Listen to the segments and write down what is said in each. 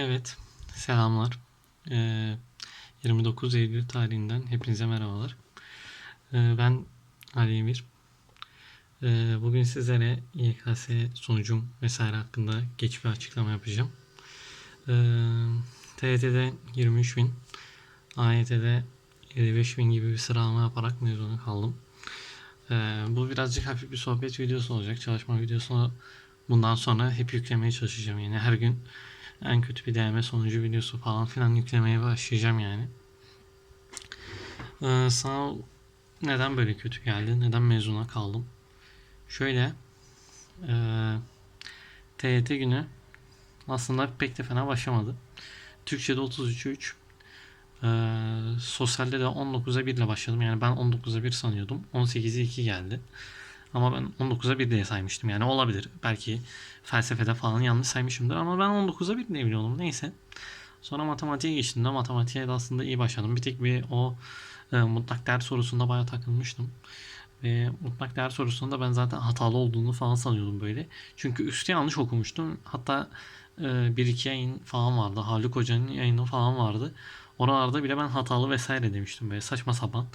Evet, selamlar. Ee, 29 Eylül tarihinden hepinize merhabalar. Ee, ben Ali Emir. Ee, bugün sizlere YKS sonucum vesaire hakkında geç bir açıklama yapacağım. Ee, TYT'de 23 bin, AYT'de 55 bin gibi bir sıralama yaparak mezuna kaldım. Ee, bu birazcık hafif bir sohbet videosu olacak. Çalışma videosunu bundan sonra hep yüklemeye çalışacağım. Yani her gün en kötü bir deneme sonucu videosu falan filan yüklemeye başlayacağım yani. Ee, sana neden böyle kötü geldi? Neden mezuna kaldım? Şöyle e, TYT günü aslında pek de fena başlamadı. Türkçe'de 33'e 3. Ee, sosyalde de 19'a 1 ile başladım. Yani ben 19'a 1 sanıyordum. 18'e 2 geldi. Ama ben 19'a 1 diye saymıştım. Yani olabilir. Belki felsefede falan yanlış saymışımdır. Ama ben 19'a 1 diye biliyordum. Neyse. Sonra matematiğe geçtim de matematiğe de aslında iyi başladım. Bir tek bir o e, mutlak değer sorusunda bayağı takılmıştım. Ve mutlak değer sorusunda ben zaten hatalı olduğunu falan sanıyordum böyle. Çünkü üstü yanlış okumuştum. Hatta e, bir iki yayın falan vardı. Haluk Hoca'nın yayını falan vardı. Oralarda bile ben hatalı vesaire demiştim böyle saçma sapan.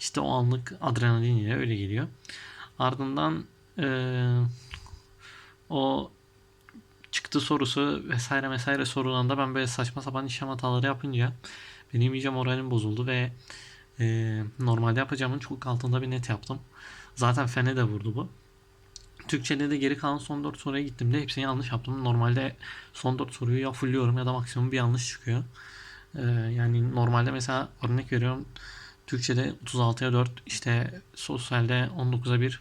İşte o anlık adrenalin ile öyle geliyor. Ardından eee, o çıktı sorusu vesaire vesaire sorularında ben böyle saçma sapan işlem hataları yapınca benim iyice moralim bozuldu ve eee, normalde yapacağımın çok altında bir net yaptım. Zaten fene de vurdu bu. Türkçe'de de geri kalan son 4 soruya gittiğimde hepsini yanlış yaptım. Normalde son 4 soruyu ya fullüyorum ya da maksimum bir yanlış çıkıyor. Eee, yani normalde mesela örnek veriyorum Türkçe'de 36'ya 4, işte sosyalde 19'a 1,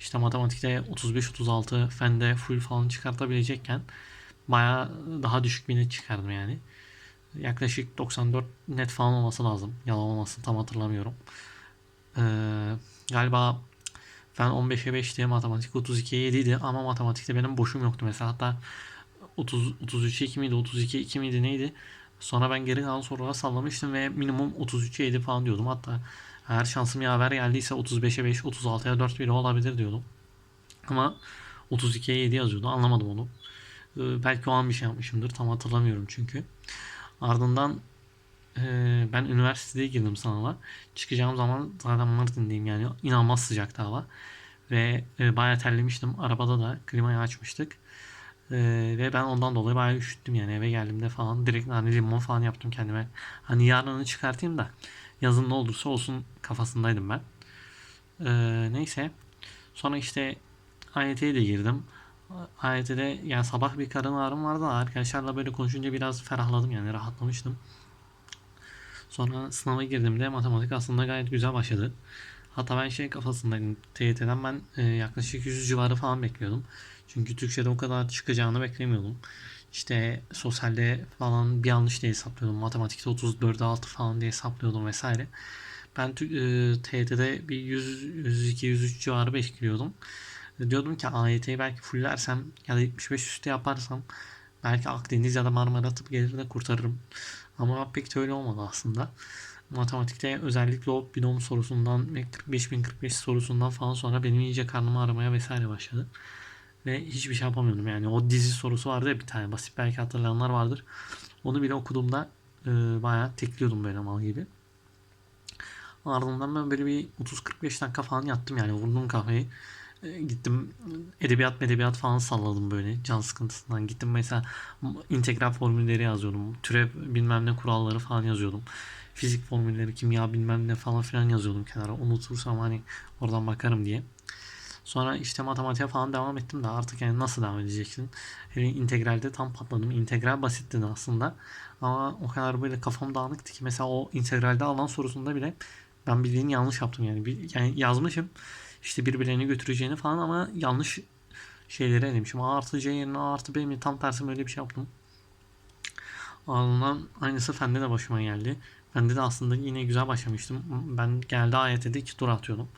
işte matematikte 35-36, fende full falan çıkartabilecekken baya daha düşük bir net çıkardım yani. Yaklaşık 94 net falan olması lazım. Yalan olmasın tam hatırlamıyorum. Ee, galiba fen 15'e 5'ti, matematik 32'ye 7'ydi ama matematikte benim boşum yoktu mesela. Hatta 30 33'e 2 miydi, 32'ye 2 miydi neydi? Sonra ben geri kalan sorulara sallamıştım ve minimum 33'e 7 falan diyordum. Hatta eğer şansım yaver geldiyse 35'e 5, 36'ya 4 bile olabilir diyordum. Ama 32'ye 7 yazıyordu. Anlamadım onu. Ee, belki o an bir şey yapmışımdır. Tam hatırlamıyorum çünkü. Ardından e, ben üniversiteye girdim sınava. Çıkacağım zaman zaten Mardin'deyim yani. inanılmaz sıcaktı hava. Ve e, bayağı terlemiştim. Arabada da klimayı açmıştık. Ee, ve ben ondan dolayı bayağı üşüttüm yani eve geldiğimde falan direkt hani limon falan yaptım kendime. Hani yarını çıkartayım da yazın ne olursa olsun kafasındaydım ben. Ee, neyse. Sonra işte AYT'ye de girdim. AYT'de yani sabah bir karın ağrım vardı da arkadaşlarla böyle konuşunca biraz ferahladım yani rahatlamıştım. Sonra sınava girdiğimde matematik aslında gayet güzel başladı. Hatta ben şey kafasındaydım. TYT'den ben e, yaklaşık 100 civarı falan bekliyordum. Çünkü Türkçe'de o kadar çıkacağını beklemiyordum. İşte sosyalde falan bir yanlış diye hesaplıyordum. Matematikte 34'e 6 falan diye hesaplıyordum vesaire. Ben e, TYT'de bir 100, 102, 103 civarı bekliyordum. E, Diyordum ki AYT'yi belki fullersem ya da 75 üstü yaparsam belki Akdeniz ya da Marmara atıp gelir de kurtarırım. Ama pek de öyle olmadı aslında. Matematikte özellikle o binom sorusundan ve 45.045 sorusundan falan sonra benim iyice karnımı aramaya vesaire başladı. Ve hiçbir şey yapamıyordum yani. O dizi sorusu vardı ya bir tane basit belki hatırlayanlar vardır. Onu bile okuduğumda e, bayağı tekliyordum böyle mal gibi. Ardından ben böyle bir 30-45 dakika falan yattım yani vurdum kafayı. E, gittim edebiyat edebiyat falan salladım böyle can sıkıntısından. Gittim mesela integral formülleri yazıyordum. Türev bilmem ne kuralları falan yazıyordum. Fizik formülleri, kimya bilmem ne falan filan yazıyordum kenara. Unutursam hani oradan bakarım diye. Sonra işte matematiğe falan devam ettim de artık yani nasıl devam edeceksin? Yani integralde tam patladım. İntegral basitti aslında. Ama o kadar böyle kafam dağınıktı ki mesela o integralde alan sorusunda bile ben bildiğini yanlış yaptım yani. Bir, yani yazmışım işte birbirlerini götüreceğini falan ama yanlış şeyleri elemişim. A artı C yerine A artı B mi tam tersi böyle bir şey yaptım. Ardından aynısı fende de başıma geldi. Fende de aslında yine güzel başlamıştım. Ben geldi AYT'de iki tur atıyordum.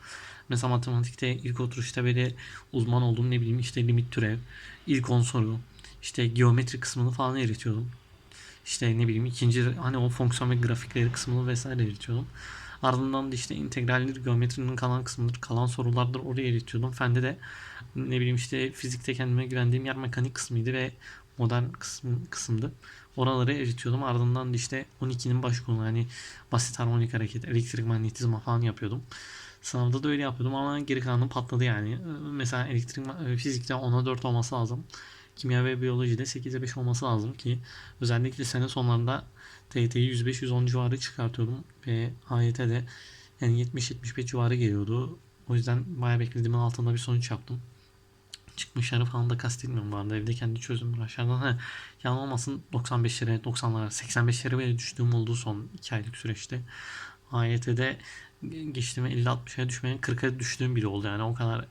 Mesela matematikte ilk oturuşta böyle uzman olduğum ne bileyim işte limit türev, ilk 10 soru, işte geometri kısmını falan eritiyordum. İşte ne bileyim ikinci hani o fonksiyon ve grafikleri kısmını vesaire eritiyordum. Ardından da işte integralleri geometrinin kalan kısmıdır. Kalan sorulardır oraya eritiyordum. Fende de ne bileyim işte fizikte kendime güvendiğim yer mekanik kısmıydı ve modern kısım, kısımdı. Oraları eritiyordum. Ardından da işte 12'nin baş konu hani basit harmonik hareket, elektrik manyetizma falan yapıyordum. Sınavda da öyle yapıyordum ama geri kalanım patladı yani. Ee, Mesela elektrik e, fizikte 10'a 4 olması lazım. Kimya ve biyolojide 8'e 5 olması lazım ki özellikle sene sonlarında TYT'yi 105-110 civarı çıkartıyordum ve AYT'de yani 70-75 civarı geliyordu. O yüzden bayağı beklediğimin altında bir sonuç yaptım. Çıkmışları falan da kastetmiyorum bu arada. Evde kendi çözümüm aşağıdan. Ha, yalan olmasın 95'lere, 90'lara, 85'lere bile düştüğüm oldu son 2 aylık süreçte. AYT'de geçtiğime 50-60'a düşmeye 40'a düştüğüm biri oldu yani o kadar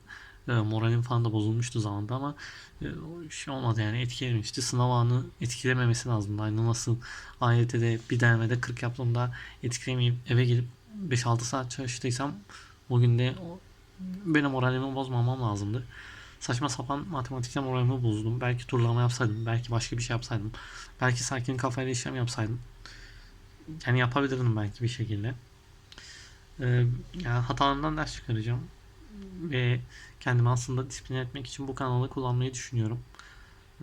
e, moralim falan da bozulmuştu zamanda ama e, şey olmadı yani etkilemişti. Sınav anı etkilememesi lazımdı. Aynı nasıl AYT'de bir denemede 40 yaptığımda etkilemeyip eve gelip 5-6 saat çalıştıysam o günde benim moralimi bozmamam lazımdı. Saçma sapan matematikte moralimi bozdum. Belki turlama yapsaydım. Belki başka bir şey yapsaydım. Belki sakin kafayla işlem yapsaydım. Yani yapabilirdim belki bir şekilde. Ee, yani hatalarımdan ders çıkaracağım. Ve kendimi aslında disiplin etmek için bu kanalı kullanmayı düşünüyorum.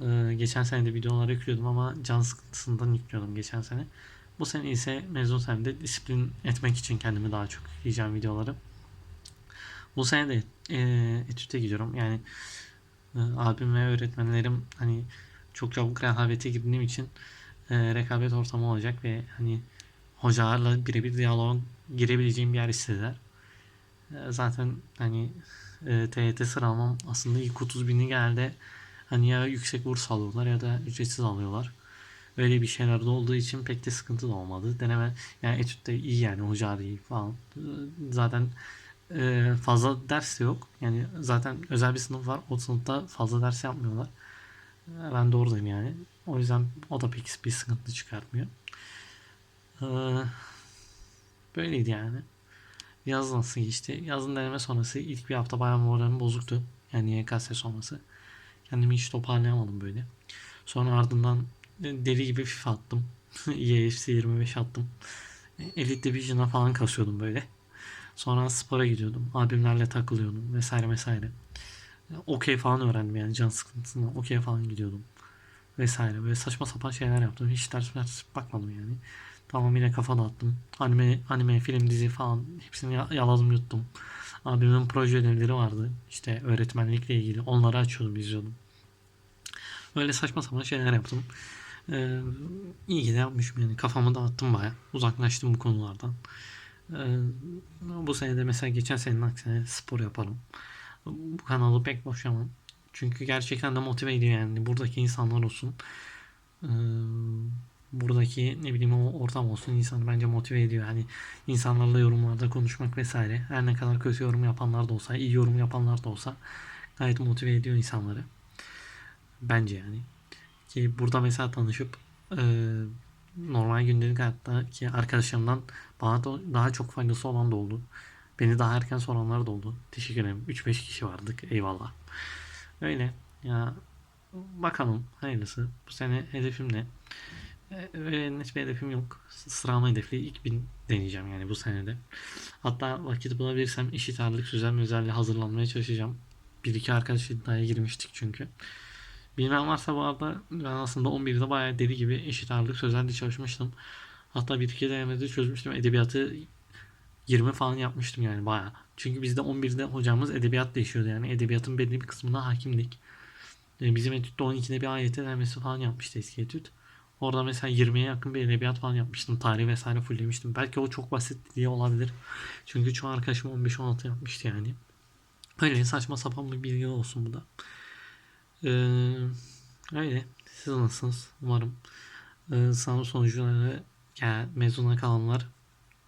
Ee, geçen sene de videoları yüklüyordum ama can sıkıntısından yüklüyordum geçen sene. Bu sene ise mezun senemde disiplin etmek için kendimi daha çok yükleyeceğim videoları. Bu sene de e, etüte gidiyorum. Yani e, abim ve öğretmenlerim hani çok çabuk rehavete girdiğim için e, rekabet ortamı olacak ve hani hocalarla birebir diyaloğa girebileceğim bir yer istediler. E, zaten hani e, TYT sıralamam aslında ilk 30 bini geldi. Hani ya yüksek burs alıyorlar ya da ücretsiz alıyorlar. Öyle bir şeyler de olduğu için pek de sıkıntı da olmadı. Deneme yani etütte iyi yani hocalar iyi falan. E, Zaten e, fazla ders de yok. Yani zaten özel bir sınıf var. O sınıfta fazla ders yapmıyorlar. E, Ben de oradayım yani. O yüzden o da pek bir sıkıntı çıkartmıyor. E, Böyleydi yani. Yaz nasıl geçti? Yazın deneme sonrası ilk bir hafta bayağı moralim bozuktu. Yani YKS sonrası. Kendimi hiç toparlayamadım böyle. Sonra ardından deli gibi FIFA attım. EFC 25 attım. Elite Division'a falan kasıyordum böyle. Sonra spora gidiyordum. Abimlerle takılıyordum vesaire vesaire. Okey falan öğrendim yani can sıkıntısından. Okey falan gidiyordum. Vesaire. Böyle saçma sapan şeyler yaptım. Hiç ders bakmadım yani. Tamamıyla kafa dağıttım. Anime, anime, film, dizi falan hepsini ya- yaladım yuttum. Abimin proje ödevleri vardı. İşte öğretmenlikle ilgili. Onları açıyordum, izliyordum. Öyle saçma sapan şeyler yaptım. Ee, iyi ki de yapmışım yani. Kafamı dağıttım baya. Uzaklaştım bu konulardan. Ee, bu sene de mesela geçen senenin aksine spor yaparım. Bu kanalı pek boşamam. Çünkü gerçekten de motive ediyor yani. Buradaki insanlar olsun. Ee, buradaki ne bileyim o ortam olsun insanı bence motive ediyor. Hani insanlarla yorumlarda konuşmak vesaire. Her ne kadar kötü yorum yapanlar da olsa, iyi yorum yapanlar da olsa gayet motive ediyor insanları. Bence yani. Ki burada mesela tanışıp e, normal gündelik hayattaki arkadaşlarımdan bana da daha çok faydası olan da oldu. Beni daha erken soranlar da oldu. Teşekkür ederim. 3-5 kişi vardık. Eyvallah. Öyle. Ya bakalım hayırlısı. Bu sene hedefim ne? Öyle net bir hedefim yok. Sıralama hedefi ilk bin deneyeceğim yani bu senede. Hatta vakit bulabilirsem eşit ağırlık sözel özelle hazırlanmaya çalışacağım. Bir iki arkadaş iddiaya girmiştik çünkü. Bilmem varsa bu arada ben aslında 11'de bayağı deli gibi eşit ağırlık sözelde çalışmıştım. Hatta bir iki denemede çözmüştüm. Edebiyatı 20 falan yapmıştım yani bayağı. Çünkü bizde 11'de hocamız edebiyat değişiyordu yani. Edebiyatın belli bir kısmına hakimdik. E, Bizim etütte 12'de bir AYT denemesi falan yapmıştı eski etüt. Orada mesela 20'ye yakın bir edebiyat falan yapmıştım. Tarih vesaire fulllemiştim. Belki o çok basit diye olabilir. Çünkü çoğu arkadaşım 15-16 yapmıştı yani. Öyle saçma sapan bir bilgi olsun bu da. Ee, öyle. Siz nasılsınız? Umarım ee, sınav sonuçları yani mezuna kalanlar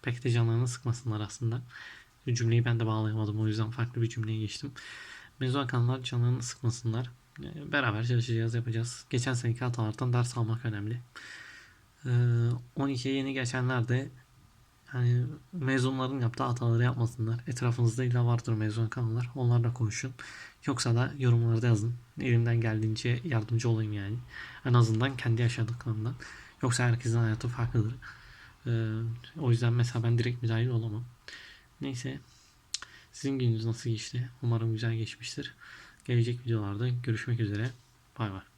pek de canlarını sıkmasınlar aslında. Cümleyi ben de bağlayamadım o yüzden farklı bir cümleye geçtim. Mezuna kalanlar canlarını sıkmasınlar. Ee, beraber çalışacağız, yapacağız. Geçen seneki hatalardan ders almak önemli. Ee, 12'ye yeni geçenler de yani mezunların yaptığı hataları yapmasınlar. Etrafınızda illa vardır mezun kalanlar. Onlarla konuşun. Yoksa da yorumlarda yazın. Elimden geldiğince yardımcı olayım yani. En azından kendi yaşadıklarımdan. Yoksa herkesin hayatı farklıdır. Ee, o yüzden mesela ben direkt müdahil olamam. Neyse. Sizin gününüz nasıl geçti? Umarım güzel geçmiştir. Gelecek videolarda görüşmek üzere. Bay bay.